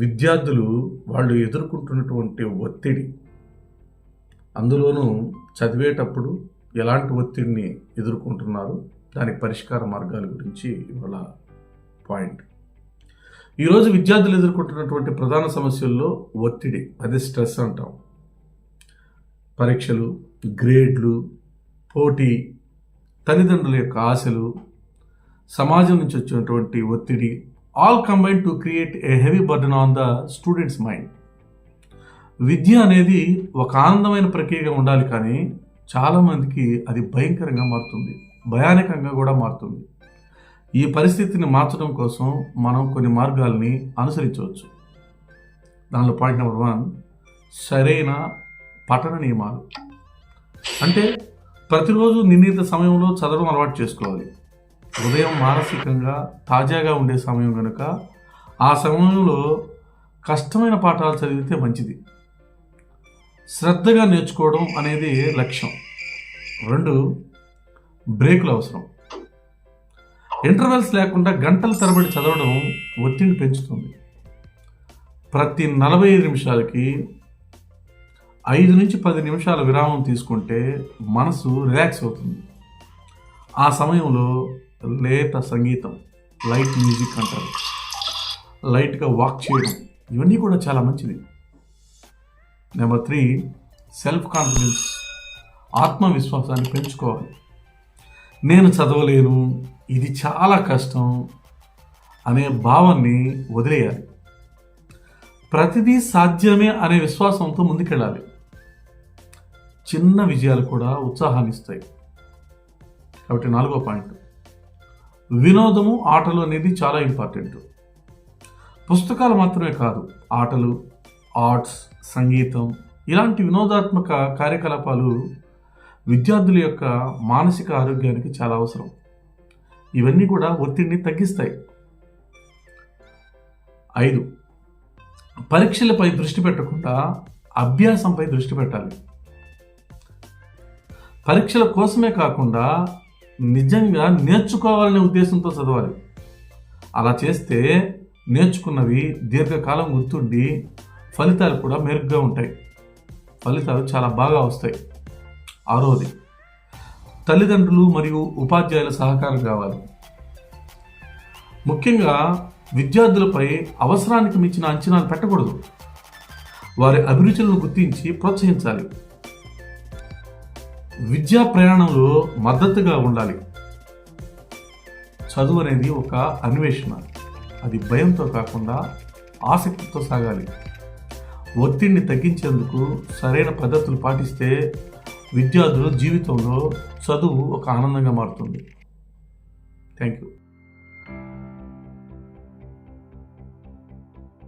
విద్యార్థులు వాళ్ళు ఎదుర్కొంటున్నటువంటి ఒత్తిడి అందులోనూ చదివేటప్పుడు ఎలాంటి ఒత్తిడిని ఎదుర్కొంటున్నారు? దానికి పరిష్కార మార్గాల గురించి ఇవాళ పాయింట్. ఈరోజు విద్యార్థులు ఎదుర్కొంటున్నటువంటి ప్రధాన సమస్యల్లో ఒత్తిడి అది స్ట్రెస్ అంటాం. పరీక్షలు గ్రేడ్లు పోటీ తల్లిదండ్రుల యొక్క ఆశలు సమాజం నుంచి వచ్చినటువంటి ఒత్తిడి all combine to create a heavy burden on the students mind విద్య అనేది ఒక ఆనందమైన ప్రక్రియగా ఉండాలి కానీ చాలామందికి అది భయంకరంగా మారుతుంది భయానకంగా కూడా మారుతుంది. ఈ పరిస్థితిని మార్చడం కోసం మనం కొన్ని మార్గాల్ని అనుసరించవచ్చు. దానిలో పాయింట్ నెంబర్ వన్ సరైన పఠన నియమాలు. అంటే ప్రతిరోజు నిర్ణీత సమయంలో చదవడం అలవాటు చేసుకోవాలి. ఉదయం మానసికంగా తాజాగా ఉండే సమయం కనుక ఆ సమయంలో కష్టమైన పాఠాలు చదివితే మంచిది. శ్రద్ధగా నేర్చుకోవడం అనేది లక్ష్యం. రెండు బ్రేకులు అవసరం. ఇంటర్వెల్స్ లేకుండా గంటల తరబడి చదవడం ఒత్తిడిని పెంచుతుంది. ప్రతి నలభై ఐదు నిమిషాలకి ఐదు నుంచి పది నిమిషాల విరామం తీసుకుంటే మనసు రిలాక్స్ అవుతుంది. ఆ సమయంలో లేత సంగీతం లైట్ మ్యూజిక్ అంటారు. లైట్గా వాక్ చేయడం ఇవన్నీ కూడా చాలా మంచిది. నెంబర్ త్రీ సెల్ఫ్ కాన్ఫిడెన్స్ ఆత్మవిశ్వాసాన్ని పెంచుకోవాలి. నేను చదవలేను ఇది చాలా కష్టం అనే భావాన్ని వదిలేయాలి. ప్రతిదీ సాధ్యమే అనే విశ్వాసంతో ముందుకెళ్ళాలి. చిన్న విజయాలు కూడా ఉత్సాహాన్ని ఇస్తాయి కాబట్టి నాలుగో పాయింట్. వినోదము ఆటలు అనేది చాలా ఇంపార్టెంట్. పుస్తకాలు మాత్రమే కాదు ఆటలు ఆర్ట్స్ సంగీతం ఇలాంటి వినోదాత్మక కార్యకలాపాలు విద్యార్థుల యొక్క మానసిక ఆరోగ్యానికి చాలా అవసరం. ఇవన్నీ కూడా ఒత్తిడిని తగ్గిస్తాయి. ఐదు పరీక్షలపై దృష్టి పెట్టకుండా అభ్యాసంపై దృష్టి పెట్టాలి. పరీక్షల కోసమే కాకుండా నిజంగా నేర్చుకోవాలనే ఉద్దేశంతో చదవాలి. అలా చేస్తే నేర్చుకున్నవి దీర్ఘకాలం గుర్తుండి ఫలితాలు కూడా మెరుగ్గా ఉంటాయి. ఫలితాలు చాలా బాగా వస్తాయి. ఆరోది తల్లిదండ్రులు మరియు ఉపాధ్యాయుల సహకారం కావాలి. ముఖ్యంగా విద్యార్థులపై అవసరానికి మించిన అంచనాలు పెట్టకూడదు. వారి అభిరుచులను గుర్తించి ప్రోత్సహించాలి. విద్యా ప్రయాణంలో మద్దతుగా ఉండాలి. చదువు అనేది ఒక అన్వేషణ. అది భయంతో కాకుండా ఆసక్తితో సాగాలి. ఒత్తిడిని తగ్గించేందుకు సరైన పద్ధతులు పాటిస్తే విద్యార్థుల జీవితంలో చదువు ఒక ఆనందంగా మారుతుంది. Thank you.